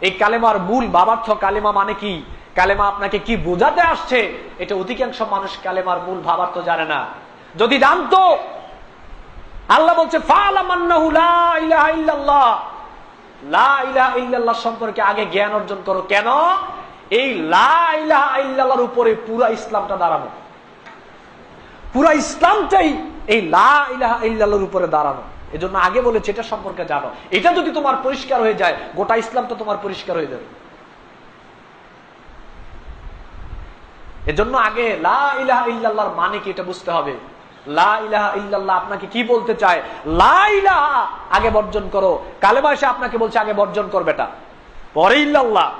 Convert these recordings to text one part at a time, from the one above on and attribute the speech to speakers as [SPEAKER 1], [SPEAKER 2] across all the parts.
[SPEAKER 1] এই কালেমার মূল বাবার্থ কালেমা মানে কি? কালেমা আপনাকে কি বোঝাতে আসছে? এটা অধিকাংশ মানুষ কালেমার মূল ভাবার্থ জানে না। যদি জানতো, আল্লাহ বলছে সম্পর্কে আগে জ্ঞান অর্জন করো। কেন? এই লা ইলাহা ইল্লাল্লাহর উপরে পুরা ইসলামটা দাঁড়ানো। পুরা ইসলামটাই এই লা ইলাহা ইল্লাল্লাহর উপরে দাঁড়ানো। এজন্য আগে বলেছে, এটা সম্পর্কে জানো। এটা যদি তোমার পরিষ্কার হয়ে যায়, গোটা ইসলাম তো তোমার পরিষ্কার হয়ে যাবে। এজন্য আগে লা ইলাহা ইল্লাল্লাহর মানে কি, এটা বুঝতে হবে। লা ইলাহা আপনাকে কি বলতে চায়? লা ইলাহা, আগে বর্জন করো। কালেমা এসে আপনাকে বলছে, আগে বর্জন কর বেটা। পরে ইল্লাল্লাহ।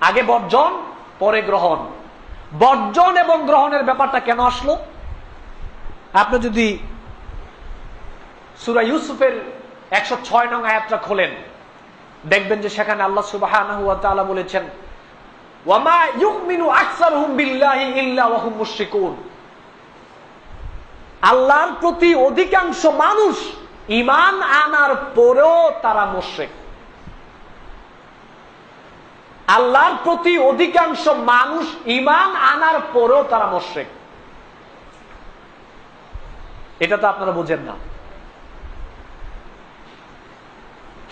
[SPEAKER 1] আগে বর্জন, পরে গ্রহণ। বর্জন এবং গ্রহণের ব্যাপারটা কেন আসলো? আপনি যদি সুরা ইউসুফের একশো ছয় নং আয়াতটা খোলেন। দেখবেন যে সেখানে আল্লাহ সুবাহ বলেছেন আল্লাহর প্রতি অধিকাংশ মানুষ ইমান আনার পরেও তারা মুশরিক। আল্লাহর প্রতি অধিকাংশ মানুষ ইমান আনার পরেও তারা মুশরিক। এটা তো আপনারা বোঝেন না।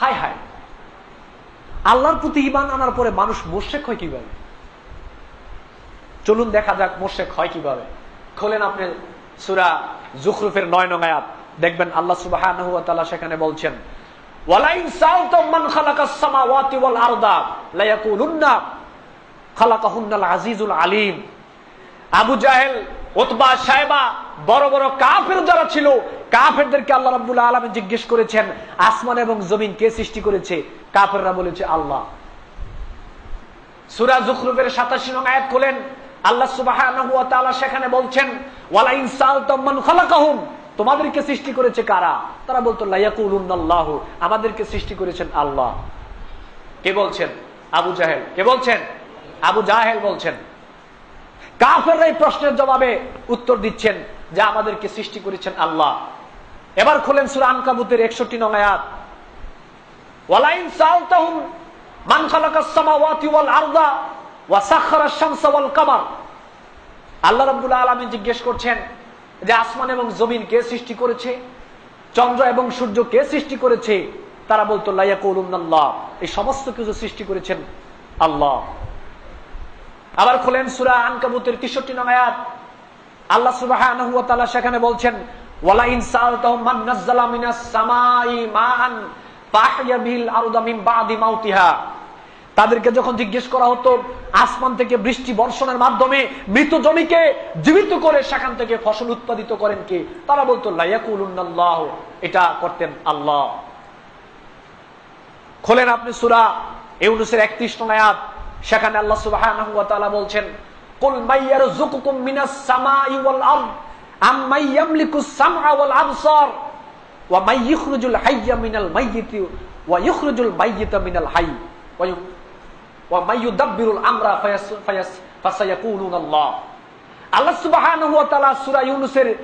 [SPEAKER 1] হাই হাই। আল্লাহর প্রতি ইমান আনার পরে মানুষ মোশেক হয় কীভাবে? চলুন দেখা যাক মোশেক হয় কীভাবে। খোলেন আপনি সুরা জুখরুফের নয় নগায়াত দেখবেন আল্লাহ সুবাহ সেখানে বলছেন আবু জাহেল ওতবা সাহেবা বড় বড় কাফের যারা ছিল কাফেরদেরকে আল্লাহ রাব্বুল আলামিন জিজ্ঞেস করেছেন, আসমান এবং জমিন কে সৃষ্টি করেছে? কাফেররা বলেছে, আল্লাহ। সূরা জুখরুফের 87 নং আয়াত খোলেন, আল্লাহ তাআলা সেখানে বলছেন ওয়ালা ইনসালতাম মান খালাকাহুম, তোমাদেরকে সৃষ্টি করেছে কারা? তারা বলতো লাইয়াকুলুন্নাল্লাহু আমাদেরকে সৃষ্টি করেছেন আল্লাহ। কে বলছেন? আবু জাহেল। কে বলছেন? আবু জাহেল বলছেন। কাফেররা এই প্রশ্নের জবাবে উত্তর দিচ্ছেন যে, আমাদেরকে সৃষ্টি করেছেন আল্লাহ। এবার খোলেন সুরা আনকাবুতের একষট্টি নং আয়াত। ওয়ালাইন আল্লাহ জিজ্ঞেস করছেন যে আসমান এবং জমিন কে সৃষ্টি করেছে? চন্দ্র এবং সূর্য কে সৃষ্টি করেছে? তারা বলতো এই সমস্ত কিছু সৃষ্টি করেছেন আল্লাহ। আবার খোলেন সুরা আনকাবুতের তেষট্টি নং আল্লাহ তাআলা সেখানে বলছেন তাদেরকে যখন জিজ্ঞেস করা হতো, আসমান থেকে বৃষ্টি বর্ষণের মাধ্যমে মৃত জমিকে জীবিত করে সেখান থেকে ফসল উৎপাদিত করেন কে? তারা বলতো লাইয়াকুলুন্নাল্লাহ এটা করতেন আল্লাহ। খোলেন আপনি সুরা ইউনূসের 31 নং আয়াত, সেখানে আল্লাহ তাআলা বলছেন, কুল মাইয়ারযুকুকুম মিনাস আল্লাহ তাআলা সূরা ইউনূসের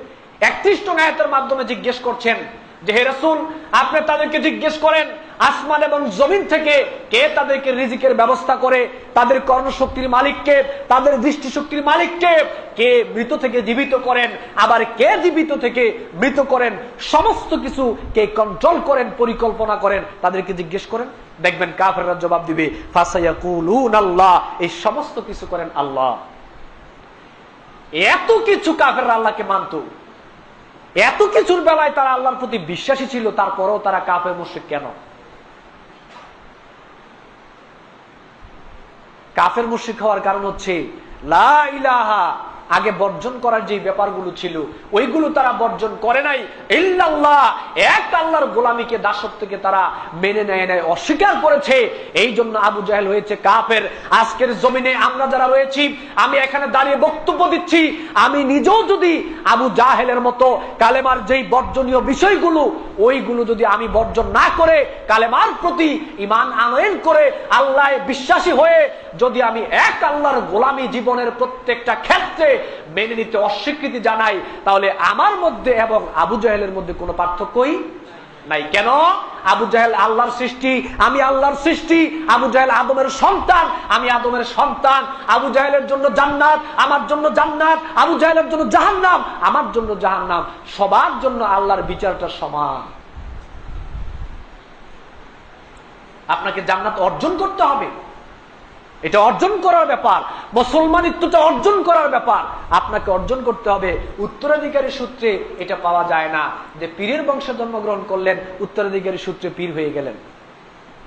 [SPEAKER 1] 31 মাধ্যমে জিজ্ঞেস করছেন যে, হে রাসূল, আপনি তাদেরকে জিজ্ঞেস করেন আসমান এবং জমিন থেকে কে তাদেরকে রিজিকের ব্যবস্থা করে, তাদের কর্মশক্তির মালিককে, তাদের দৃষ্টিশক্তির মালিককে কে মৃত থেকে জীবিত করেন, আবার কে জীবিত থেকে মৃত করেন, সমস্ত কিছু কে কন্ট্রোল করেন, পরিকল্পনা করেন, তাদেরকে জিজ্ঞেস করেন। দেখবেন কাফেররা জবাব দিবে আল্লাহ এই সমস্ত কিছু করেন আল্লাহ। এত কিছু কাফেররা আল্লাহকে মানত। এত কিছুর বেলায় তারা আল্লাহর প্রতি বিশ্বাসী ছিল, তারপরেও তারা কাপে মুশ্রিক কেন? কাফের মুশ্রিক হওয়ার কারণ হচ্ছে লা আগে বর্জন করার যে ব্যাপারগুলো ছিল, ওইগুলো তারা বর্জন করে নাই। ইল্লাল্লাহ, এক আল্লাহর গোলামীকে, দাসত্বকে তারা মেনে নেয় নাই, অস্বীকার করেছে। এই জন্য আবু জাহেল হয়েছে কাফের। আজকের জমিনে আমরা যারা রয়েছি, আমি এখানে দাঁড়িয়ে বক্তব্য দিচ্ছি। আমি নিজেও যদি আবু জাহেলের মতো কালেমার যেই বর্জনীয় বিষয়গুলো, ওইগুলো যদি আমি বর্জন না করে, কালেমার প্রতি ইমান আনয়ন করে আল্লাহ বিশ্বাসী হয়ে যদি আমি এক আল্লাহর গোলামী জীবনের প্রত্যেকটা ক্ষেত্রে মেনে নিতে অস্বীকৃতি জানাই, তাহলে আমার মধ্যে এবং আবু জাহেলের মধ্যে কোনো পার্থক্যই নাই। কেন? আবু জাহেল আল্লাহর সৃষ্টি, আমি আল্লাহর সৃষ্টি, আবু জাহেল আদমের সন্তান, আমি আদমের সন্তান, আবু জাহেলের জন্য জান্নাত, আমার জন্য জান্নাত, আবু জাহেলের জন্য জাহান্নাম, আমার জন্য জাহান্নাম, সবার জন্য আল্লাহর বিচারটা সমান। আপনাকে জান্নাত অর্জন করতে হবে। এটা অর্জন করার ব্যাপার, মুসলমানিত্বটা অর্জন করার ব্যাপার। আপনাকে অর্জন করতে হবে। উত্তরাধিকারী সূত্রে এটা পাওয়া যায় না যে পীরের বংশে জন্মগ্রহণ করলেন, উত্তরাধিকারী সূত্রে পীর হয়ে গেলেন।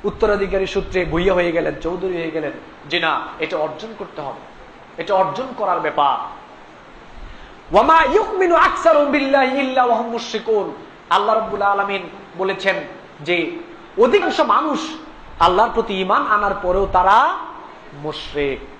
[SPEAKER 1] উত্তরাধিকারী সূত্রে ভুইয়া হয়ে গেলেন, চৌধুরী হয়ে গেলেন। যে না, এটা অর্জন করতে হবে। এটা অর্জন করার ব্যাপার। ওয়ামা ইউকমিনু বিল্লাহি ইল্লা আল্লাহ রাব্বুল আলামিন বলেছেন যে, অধিকাংশ মানুষ আল্লাহর প্রতি ঈমান আনার পরেও তারা مشرك